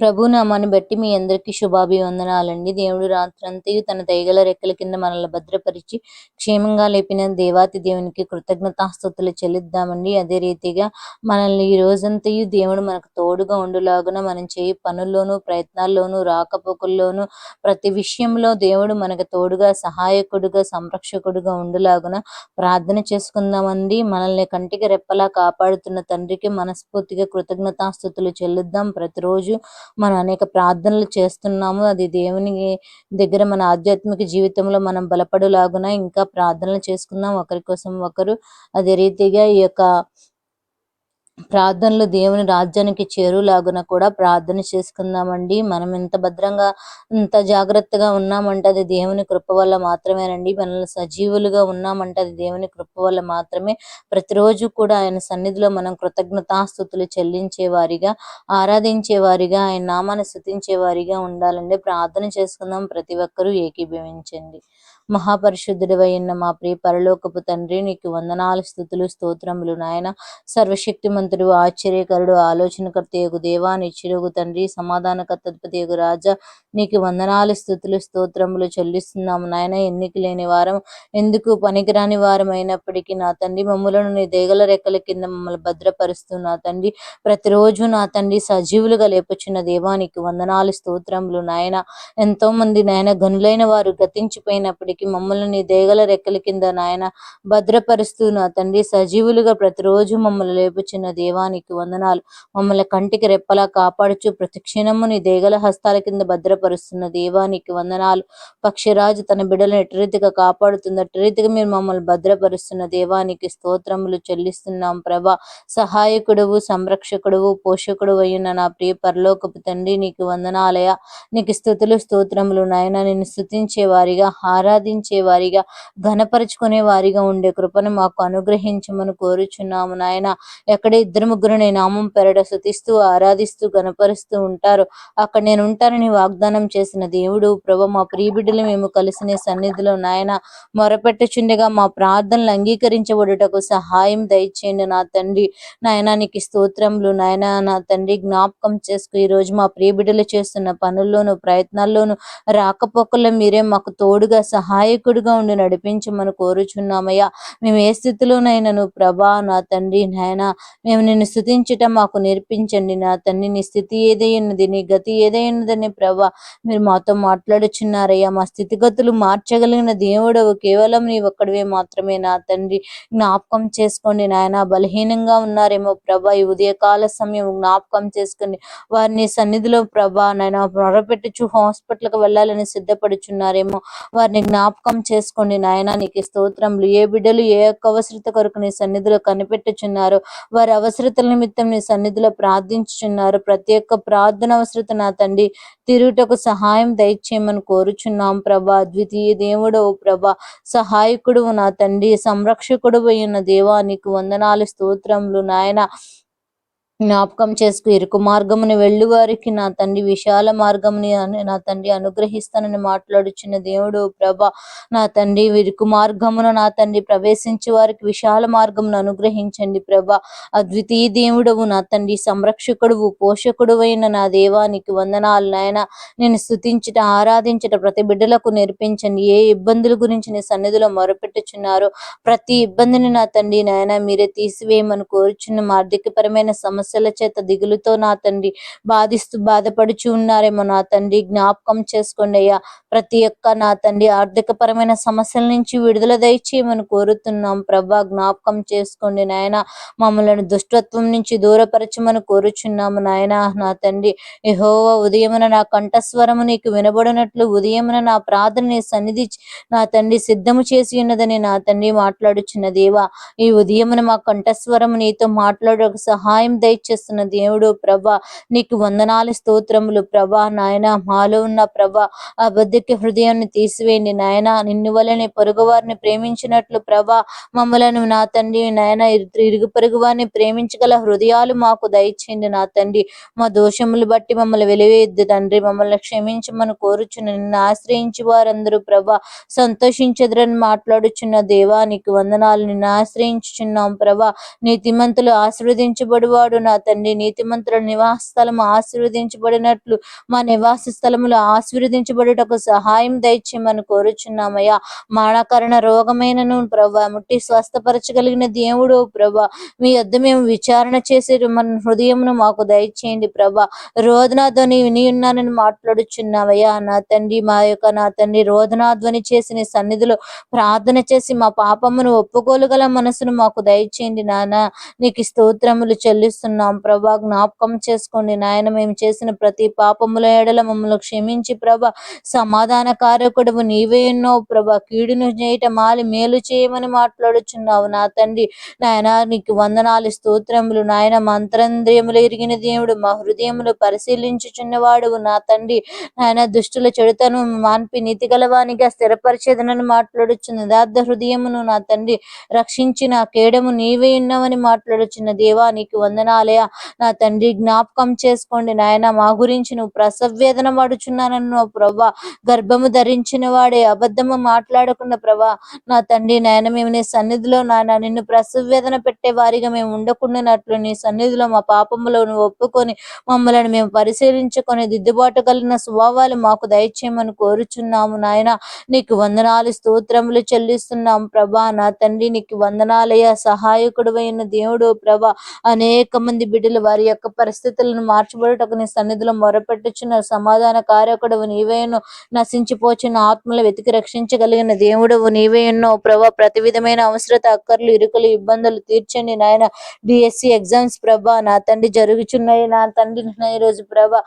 ప్రభునామాన్ని బట్టి మీ అందరికీ శుభాభివందనాలండి. దేవుడు రాత్రంతయు తన దయగల రెక్కల కింద మనల్ని భద్రపరిచి క్షేమంగా లేపిన దేవాతి దేవునికి కృతజ్ఞతాస్తుతులు చెల్లిద్దామండి. అదే రీతిగా మనల్ని ఈ రోజంతయు దేవుడు మనకు తోడుగా ఉండులాగున మనం చేయి పనుల్లోనూ ప్రయత్నాల్లోనూ రాకపోకల్లోనూ ప్రతి విషయంలో దేవుడు మనకు తోడుగా సహాయకుడుగా సంరక్షకుడుగా ఉండులాగున ప్రార్థన చేసుకుందామండి. మనల్ని కంటికి రెప్పలా కాపాడుతున్న తండ్రికి మనస్ఫూర్తిగా కృతజ్ఞతాస్తుతులు చెల్లిద్దాం. ప్రతిరోజు మనం అనేక ప్రార్థనలు చేస్తున్నాము. అది దేవుని దగ్గర మన ఆధ్యాత్మిక జీవితంలో మనం బలపడులాగున ఇంకా ప్రార్థనలు చేసుకుందాం. ఒకరి కోసం ఒకరు అదే రీతిగా ఈ యొక్క ప్రార్థనలు దేవుని రాజ్యానికి చేరులాగున కూడా ప్రార్థన చేసుకుందామండి. మనం ఎంత భద్రంగా ఇంత జాగ్రత్తగా ఉన్నామంటే అది దేవుని కృప వల్ల మాత్రమేనండి. మనల్ని సజీవులుగా ఉన్నామంటే అది దేవుని కృప వల్ల మాత్రమే. ప్రతిరోజు కూడా ఆయన సన్నిధిలో మనం కృతజ్ఞతాస్థుతులు చెల్లించే వారిగా ఆరాధించే వారిగా ఆయన నామాన్ని స్థుతించే వారిగా ఉండాలండి. ప్రార్థన చేసుకుందాం ప్రతి ఒక్కరూ ఏకీభవించండి. మహాపరిశుద్ధుడివై ఉన్న మా ప్రియ పరలోకపు తండ్రి నీకు వందనాలు స్థుతులు స్తోత్రములు నాయన. సర్వశక్తిమంతుడు ఆశ్చర్యకరుడు ఆలోచనకర్త యొక్క దేవా నిచ్చిరుగు తండ్రి సమాధానకర్తపతి యొక్క రాజా నీకు వందనాలు స్థుతులు స్తోత్రములు చెల్లిస్తున్నాము. నాయన ఎన్నిక లేని వారం ఎందుకు పనికిరాని వారం అయినప్పటికీ నా తండ్రి మమ్మలను నీ దేగల రెక్కల కింద మమ్మల్ని భద్రపరుస్తూ నా తండ్రి ప్రతిరోజు నా తండ్రి సజీవులుగా లేపొచ్చిన దేవానికి వందనాలు స్తోత్రములు. నాయన ఎంతో మంది నాయన గనులైన వారు గతించిపోయినప్పటికీ మమ్మల్ని మమ్మల్ని దేగల రెక్కల కింద నాయన భద్రపరుస్తూ నా తండ్రి సజీవులుగా ప్రతిరోజు మమ్మల్ని లేపుచున్న దేవానికి వందనాలు. మమ్మల్ని కంటికి రెప్పలా కాపాడుచు ప్రతి క్షణము నీ దేగల హస్తాల కింద భద్రపరుస్తున్న దేవానికి వందనాలు. పక్షిరాజు తన బిడ్డలను ఎటురీతిగా కాపాడుతుంది అటురీతిగా మీరు మమ్మల్ని భద్రపరుస్తున్న దేవానికి స్తోత్రములు చెల్లిస్తున్నాం ప్రభా. సహాయకుడువు సంరక్షకుడువు పోషకుడు అయ్యున్న నా ప్రియ పరలోకపు తండ్రి నీకు వందనాలయ. నీకు స్థుతులు స్తోత్రములు నాయన. నిన్ను స్థుతించే వారిగా ఆరాధించే వారిగా ఘనపరుచుకునే వారిగా ఉండే కృపను మాకు అనుగ్రహించమని కోరుచున్నాము నాయన. ఎక్కడ ఇద్దరు ముగ్గురు నీ నామం పెరడ శుతిస్తూ ఆరాధిస్తూ గనపరుస్తూ ఉంటారు. అక్కడ నేను ఉంటానని వాగ్దానం చేసిన దేవుడు ప్రభ మా ప్రియబిడ్డలు మేము కలిసిన సన్నిధిలో నాయన మొరపెట్టుచుండగా మా ప్రార్థనలు అంగీకరించబడుటకు సహాయం దయచేయండి నా తండ్రి. నాయన నీకు స్తోత్రములు. నాయన నా తండ్రి జ్ఞాపకం చేసుకు. ఈ రోజు మా ప్రియబిడ్డలు చేస్తున్న పనుల్లోనూ ప్రయత్నాల్లోనూ రాకపోకల్లో మీరే మాకు తోడుగా సహాయకుడిగా ఉండి నడిపించమని కోరుచున్నామయ్యా. మేము ఏ స్థితిలోనైనాను ప్రభా నా తండ్రి నాయన మేము నిన్ను స్థుతించటం మాకు నేర్పించండి నా తండ్రి నీ స్థితి ఏదైనది నీ గతి ఏదైనదని ప్రభా మీరు మాతో మాట్లాడుచున్నారయ్యా. మా స్థితిగతులు మార్చగలిగిన దేవుడవు. కేవలం నీ ఒక్కడివే మాత్రమే నా తండ్రి. జ్ఞాపకం చేసుకోండి నాయన. బలహీనంగా ఉన్నారేమో ప్రభా. ఈ ఉదయకాల సమయం జ్ఞాపకం చేసుకుని వారిని సన్నిధిలో ప్రభా నాయన మొరపెట్టుచు హాస్పిటల్కి వెళ్ళాలని సిద్ధపడుచున్నారేమో. వారిని జ్ఞాపకం చేసుకోండి నాయన. నీకు స్తోత్రములు. ఏ బిడ్డలు ఏ యొక్క అవసరత కొరకు నీ సన్నిధిలో కనిపెట్టుచున్నారు వారి అవసరతల నిమిత్తం నీ సన్నిధిలో ప్రార్థించుచున్నారు. ప్రతి ఒక్క ప్రార్థన అవసరత నా తండ్రి తిరుగుటకు సహాయం దయచేయమని కోరుచున్నాం ప్రభా. ద్వితీయ దేవుడు ప్రభా సహాయకుడు నా తండ్రి సంరక్షకుడు అయిన దేవా నీకు వందనాలు స్తోత్రములు నాయన. జ్ఞాపకం చేసుకు ఇరుకు మార్గముని వెళ్ళి వారికి నా తండ్రి విశాల మార్గముని నా తండ్రి అనుగ్రహిస్తానని మాట్లాడుచున్న దేవుడు ప్రభ నా తండ్రి ఇరుకు మార్గమును నా తండ్రి ప్రవేశించి వారికి విశాల మార్గమును అనుగ్రహించండి ప్రభ. అద్వితీయ దేవుడవు నా తండ్రి సంరక్షకుడువు పోషకుడు అయిన నా దేవానికి వందనాలు నాయన. నేను స్థుతించట ఆరాధించట ప్రతి బిడ్డలకు నేర్పించండి. ఏ ఇబ్బందుల గురించి నీ సన్నిధిలో మొరపెట్టుచున్నారు ప్రతి ఇబ్బందిని నా తండ్రి నాయన మీరే తీసివేయమని కోరుచున్న ఆర్థికపరమైన సమస్య సమస్యల చేత దిగులుతో నా తండ్రి బాధిస్తూ బాధపడుచు ఉన్నారేమో నా తండ్రి. జ్ఞాపకం చేసుకోండి అయ్యా. ప్రతి ఒక్క నా తండ్రి ఆర్థిక పరమైన సమస్యల నుంచి విడుదల దయచేయమని కోరుతున్నాం. ప్రభా జ్ఞాపకం చేసుకోండి నాయన. మమ్మల్ని దుష్టత్వం నుంచి దూరపరచమని కోరుచున్నాము నాయన. నా తండ్రి యహోవ ఉదయమున నా కంఠస్వరము నీకు వినబడినట్లు ఉదయమున నా ప్రార్థన నీ సన్నిధి నా తండ్రి సిద్ధము చేసి ఉన్నదని నా తండ్రి మాట్లాడుచున్న దేవా ఈ ఉదయమున మా కంఠస్వరము నీతో మాట్లాడే సహాయం దయ దయచేస్తున్న దేవుడు ప్రభా. నీకు వందనాలు స్తోత్రములు ప్రభా. నాయన మాలో ఉన్న ప్రభా ఆ బద్దకి హృదయాన్ని తీసివేయండి నాయన. నిన్ను వలనే పొరుగు వారిని ప్రేమించినట్లు ప్రభా. మమ్మలను నా తండ్రి నాయన ఇరుగు పొరుగు వారిని ప్రేమించగల హృదయాలు మాకు దయచేయండి నా తండ్రి. మా దోషములు బట్టి మమ్మల్ని వెలివేయద్దు తండ్రి. మమ్మల్ని క్షమించమని కోరుచున్న నిన్ను ఆశ్రయించి వారందరూ ప్రభా. సంతోషించదురని మాట్లాడుచున్న దేవా నీకు వందనాలు. నిన్ను ఆశ్రయించుచున్నాం ప్రభా. నీతిమంతులు ఆశీర్వదించబడివాడు నా తండ్రి నీతిమంతుల నివాస స్థలము ఆశీర్వదించబడినట్లు మా నివాస స్థలములు ఆశీర్వదించబడుటకు సహాయం దయచేయమని కోరుచున్నామయ్యా. మానకరణ రోగమైనను ప్రభా ముట్టి స్వస్థపరచగలిగిన దేవుడు ప్రభా మీ వద్ద మేము విచారణ చేసే మన హృదయమును మాకు దయచేయండి ప్రభా. రోధనాధ్వని విని ఉన్నానని మాట్లాడుచున్నావయ్యా నా తండ్రి మా యొక్క నా తండ్రి రోధనాధ్వని చేసిన సన్నిధిలో ప్రార్థన చేసి మా పాపమును ఒప్పుకోలుగల మనసును మాకు దయచేయండి నాన్న నీకు స్తోత్రములు చెల్లిస్తున్నాం ప్రభా జ్ఞాపకం చేసుకోండి. నాయన మేము చేసిన ప్రతి పాపముల ఎడల మమ్మల్ని క్షమించి ప్రభా. సమాధాన కారకుడు నీవే ఉన్నావు ప్రభా. కీడును చేయట మాలి మేలు చేయమని మాట్లాడుచున్నావు నా తండ్రి. నాయన నీకు వందనాలు స్తోత్రములు. నాయన మంత్రంద్రియములు ఎరిగిన దేవుడు మా హృదయములు పరిశీలించుచున్నవాడు నా తండ్రి. నాయన దుష్టుల చెడుతను మాన్పి నీతి గలవానిగా స్థిరపరిచేదనని మాట్లాడుచున్న యథార్థ హృదయమును నా తండ్రి రక్షించిన కేడము నీవే ఉన్నావని మాట్లాడుచున్న దేవా నీకు ఆలయ నా తండ్రి జ్ఞాపకం చేసుకోండి. నాయన మా గురించి నువ్వు ప్రసవేదన పడుచున్నానన్ను ప్రభా. గర్భము ధరించిన వాడే అబద్ధము మాట్లాడకుండా ప్రభా. నా తండ్రి నాయన మేము నీ సన్నిధిలో నాయన నిన్ను ప్రసవేదన పెట్టే వారిగా మేము ఉండకుండానట్లు నీ సన్నిధిలో మా పాపములో నువ్వు ఒప్పుకొని మమ్మల్ని మేము పరిశీలించుకొని దిద్దుబాటు కలిగిన స్వభావాలు మాకు దయచేయమని కోరుచున్నాము నాయన. నీకు వందనాలు స్తోత్రములు చెల్లిస్తున్నాం ప్రభా. నా తండ్రి నీకు వందనాలయ సహాయకుడు అయిన దేవుడు ప్రభా. అనేక మంది బిడ్డలు వారి యొక్క పరిస్థితులను మార్చబడుటకు నీ సన్నిధిలో మొరపెట్టుచున్న సమాధాన కార్యకుడు నీవేను నశించిపోచిన ఆత్మలు వెతికి రక్షించగలిగిన దేవుడవు నీవేనో ప్రభా ప్రతి విధమైన అవసరత అక్కర్లు ఇరుకులు ఇబ్బందులు తీర్చండి నాయన. డిఎస్సి ఎగ్జామ్స్ ప్రభా నా తండ్రి జరుగుచున్నాయి నా తండ్రి ఈ రోజు ప్రభా.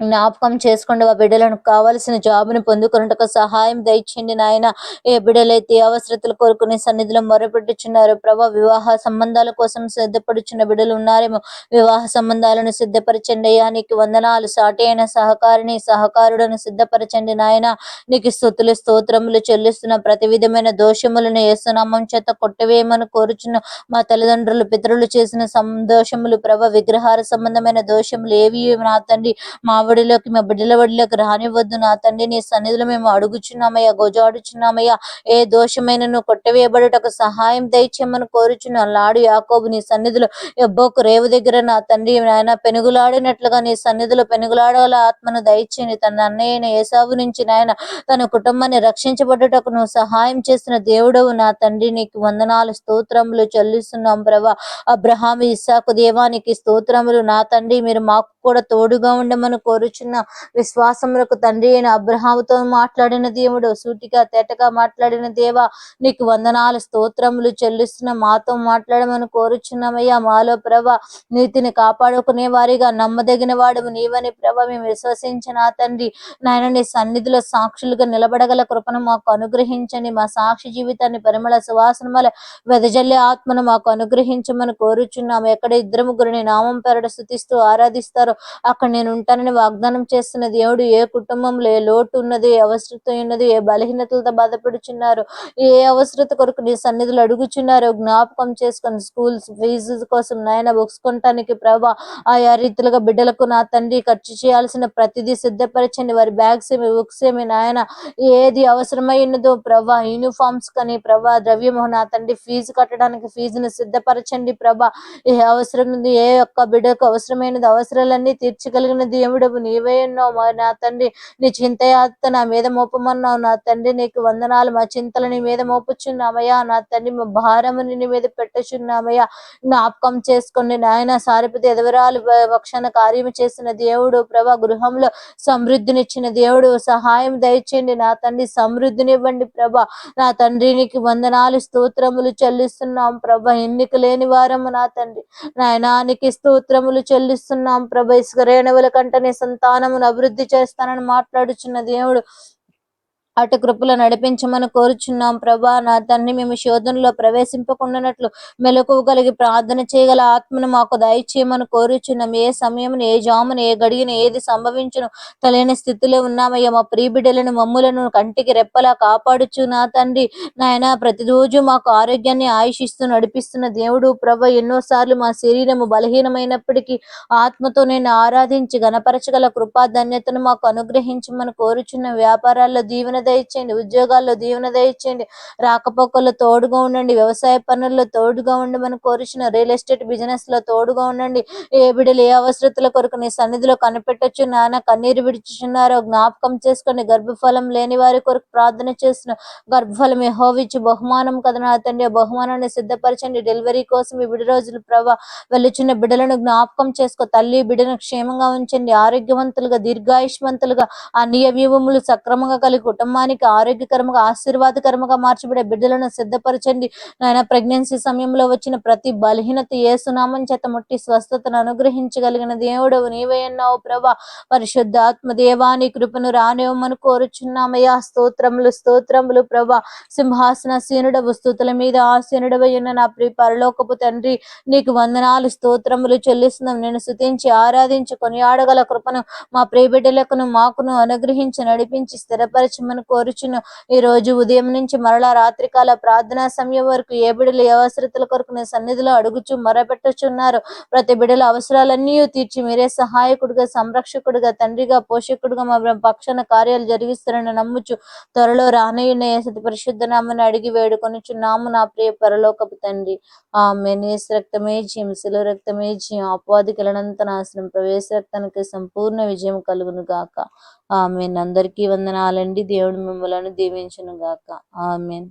జ్ఞాపకం చేసుకోండి. ఆ బిడ్డలను కావలసిన జాబుని పొందుకున్నట్టుకు సహాయం దయచండి నాయన. ఏ బిడ్డలైతే అవసరతలు కోరుకుని సన్నిధిలో మొరపెట్టుచున్నారు ప్రభా వివాహ సంబంధాల కోసం సిద్ధపడుచున్న బిడ్డలు ఉన్నారేమో. వివాహ సంబంధాలను సిద్ధపరచండి అయ్యా. నీకు వందనాలు. సాటి అయిన సహకారిని సహకారుడను సిద్ధపరచండి నాయన. నీకు స్థుతులు స్తోత్రములు చెల్లిస్తున్న ప్రతి విధమైన దోషములను ఏసునామం చేత కొట్టవేయమని కోరుచున్న మా తల్లిదండ్రులు పితరులు చేసిన సందోషములు ప్రభ విగ్రహార సంబంధమైన దోషములు ఏవి? నా తండ్రి మా ఒడిలోకి మా బిడ్డల ఒడిలోకి రానివ్వద్దు నా తండ్రి. నీ సన్నిధిలో మేము అడుగుచున్నామయ్యా గోజాడుచున్నామయ్యా. ఏ దోషమైన నువ్వు కొట్టవేయబడుటకు సహాయం దయచేయమని కోరుచున్నా లాడు యాకోబు నీ సన్నిధిలో ఎబ్బోకు రేవు దగ్గర నా తండ్రి నాయన పెనుగులాడినట్లుగా నీ సన్నిధిలో పెనుగులాడగల ఆత్మను దయచేయండి తన అన్నయ్యన ఏసావు నుంచి నాయన తన కుటుంబాన్ని రక్షించబడుటకు నువ్వు సహాయం చేసిన దేవుడవు నా తండ్రి. నీకు వందనాలు స్తోత్రములు చెల్లిస్తున్నాం ప్రభా. అబ్రహాం ఇస్సాకు దేవానికి స్తోత్రములు నా తండ్రి. మీరు మాకు కూడా తోడుగా ఉండమని కోరుచున్న విశ్వాసములకు తండ్రి అయిన అబ్రహాముతో మాట్లాడిన దేవుడు సూటిగా తేటగా మాట్లాడిన దేవా నీకు వందనాలు స్తోత్రములు చెల్లిస్తున్న మాతో మాట్లాడమని కోరుచున్నామయ్యా. మాలో ప్రభ నీతిని కాపాడుకునే వారిగా నమ్మదగిన వాడు నీవని ప్రభ. మేము విశ్వసించిన తండ్రి నాయన నీ సన్నిధిలో సాక్షులుగా నిలబడగల కృపను మాకు అనుగ్రహించండి. మా సాక్షి జీవితాన్ని పరిమళ సువాసన వల్ల వెదజల్లే ఆత్మను మాకు అనుగ్రహించమని కోరుచున్నాము. ఎక్కడ ఇద్దరు ముగ్గురిని నామం పెరడ స్థుతిస్తూ ఆరాధిస్తారో అక్కడ నేను ఉంటానని వాగ్దానం చేస్తున్న దేవుడు ఏ కుటుంబంలో ఏ లోటు ఉన్నది ఏ అవసరత ఉన్నది ఏ బలహీనతలతో బాధపడుచున్నారు ఏ అవసరత కొరకు నీ సన్నిధులు అడుగుచున్నారో జ్ఞాపకం చేసుకొని స్కూల్స్ ఫీజు కోసం నాయన బుక్స్ కొనటానికి ప్రభా ఆయా రీతిలుగా బిడ్డలకు నా తండ్రి ఖర్చు చేయాల్సిన ప్రతిదీ సిద్ధపరచండి. వారి బ్యాగ్స్ ఏమి బుక్స్ ఏమి నాయన ఏది అవసరమైనదో ప్రభా యూనిఫామ్స్ కానీ ప్రభా ద్రవ్యము నా తండ్రి ఫీజు కట్టడానికి ఫీజును సిద్ధపరచండి ప్రభా. ఏ అవసరం ఉంది ఏ యొక్క బిడ్డకు అవసరమైనది అవసరాలన్నీ తీర్చగలిగిన దేవుడవు నీవే ఉన్నావు నా తండ్రి. నీ చింతయాత్త నా మీద మోపమన్నావు నా తండ్రి. నీకు వందనాలు మా చింతలు నీ మీద మోపుచున్నామయ్యా. నా తండ్రి మా భారము నీ మీద పెట్టచున్నామయ్యా. జ్ఞాపకం చేసుకోండి నాయన సారిపతి ఎదవరాలు పక్షాన కార్యము చేసిన దేవుడు ప్రభా గృహంలో సమృద్ధినిచ్చిన దేవుడు సహాయం దయచేయండి. నా తండ్రి సమృద్ధినివ్వండి ప్రభా. నా తండ్రినికి వందనాలు స్తోత్రములు చెల్లిస్తున్నాం ప్రభ. ఎన్నిక లేని వారము నా తండ్రి. నాయనానికి స్తోత్రములు చెల్లిస్తున్నాం ప్రభ. ఇసుకరేణువుల కంటే నీ సంతానమును అభివృద్ధి చేస్తానని మాట్లాడుచున్న దేవుడు అటు కృపలో నడిపించమని కోరుచున్నాం ప్రభా. నా తండ్రి మేము శోధనలో ప్రవేశింపకుండానట్లు మెలకువ కలిగి ప్రార్థన చేయగల ఆత్మను మాకు దయచేయమని కోరుచున్నాం. ఏ సమయమున ఏ జామున ఏ గడియను ఏది సంభవించును తెలియని స్థితిలో ఉన్నామయ్యా. మా ప్రియ బిడ్డలను మమ్ములను కంటికి రెప్పలా కాపాడుచు నా తండ్రి. నాయన ప్రతిరోజు మాకు ఆరోగ్యాన్ని ఆయుషిస్తూ నడిపిస్తున్న దేవుడు ప్రభ ఎన్నోసార్లు మా శరీరము బలహీనమైనప్పటికీ ఆత్మతో నేను ఆరాధించి గణపరచగల కృపా ధన్యతను మాకు అనుగ్రహించమని కోరుచున్న. వ్యాపారాల్లో దీవెన దయచేయండి ఉద్యోగాల్లో దీవెన దయచేయండి రాకపోకల్లో తోడుగా ఉండండి వ్యవసాయ పనుల్లో తోడుగా ఉండమని కోరుచున్న రియల్ ఎస్టేట్ బిజినెస్లో తోడుగా ఉండండి. ఏ బిడ్డలు ఏ అవసరతల కొరకు నీ సన్నిధిలో కనిపెట్టొచ్చు నాన్న కన్నీరు విడిచుచున్నారో జ్ఞాపకం చేసుకోండి గర్భఫలం లేని వారి కొరకు ప్రార్థన చేస్తున్న గర్భఫలం యెహోవిచ్చు బహుమానం కదా నా తండ్రి. బహుమానాన్ని సిద్ధపరచండి. డెలివరీ కోసం ఈ బిడ్డ రోజులు ప్రభా వెళ్ళుచున్న బిడ్డలను జ్ఞాపకం చేసుకో. తల్లి బిడ్డను క్షేమంగా ఉంచండి. ఆరోగ్యవంతులుగా దీర్ఘాయుష్మంతులుగా అన్ని అవయవములు సక్రమంగా కలిగి కుటుంబానికి ఆరోగ్యకరముగా ఆశీర్వాదకరముగా మార్చబడే బిడ్డలను సిద్ధపరచండి. నాయన ప్రెగ్నెన్సీ సమయంలో వచ్చిన ప్రతి బలహీనత ఏసునామం చేత ముట్టి స్వస్థతను అనుగ్రహించగలిగిన దేవుడవు నీవే అన్నావు ప్రభా. పరిశుద్ధాత్మ దేవాని కృపను రానివ్వమని కోరుచున్నామయ్యా. స్తోత్రములు స్తోత్రములు ప్రభా. సింహాసన సీనుడవు స్థుతుల మీద ఆసీనుడవై ఉన్న నా ప్రియ పరలోకపు తండ్రి నీకు వందనాలు స్తోత్రములు చెల్లిస్తున్నాం. నేను స్తుతించి ఆరాధించి కొనియాడగల కృపను మా ప్రియబిడ్డలకును మాకును అనుగ్రహించి నడిపించి స్థిరపరచమని కోరుచును. ఈ రోజు ఉదయం నుంచి మరలా రాత్రికాల ప్రార్థనా సమయం వరకు ఏ బిడ్డలు ఏ అవసరతల కొరకు నీ సన్నిధిలో అడుగుచు మొరపెట్టుచున్నారు? ప్రతి బిడ్డల అవసరాలన్నీ తీర్చి మీరే సహాయకుడిగా సంరక్షకుడిగా తండ్రిగా పోషకుడిగా మా పక్షాన కార్యాలు జరిగిస్తారని నమ్ముచు త్వరలో రానయ్యున్న సతి పరిశుద్ధ నామని అడిగి వేడుకొనిచున్నాము నా ప్రియ పరలోకపు తండ్రి. ఆ మెనేస్ రక్తమే జయం శిలో రక్తమే అపవాది కిలనంత నాశనం ప్రవేశ రక్తానికి సంపూర్ణ విజయం కలుగును గాక. ఆమె అందరికీ వందనాలండి. దేవుడు మిమ్మలను దీవించును గాక ఆమెన్.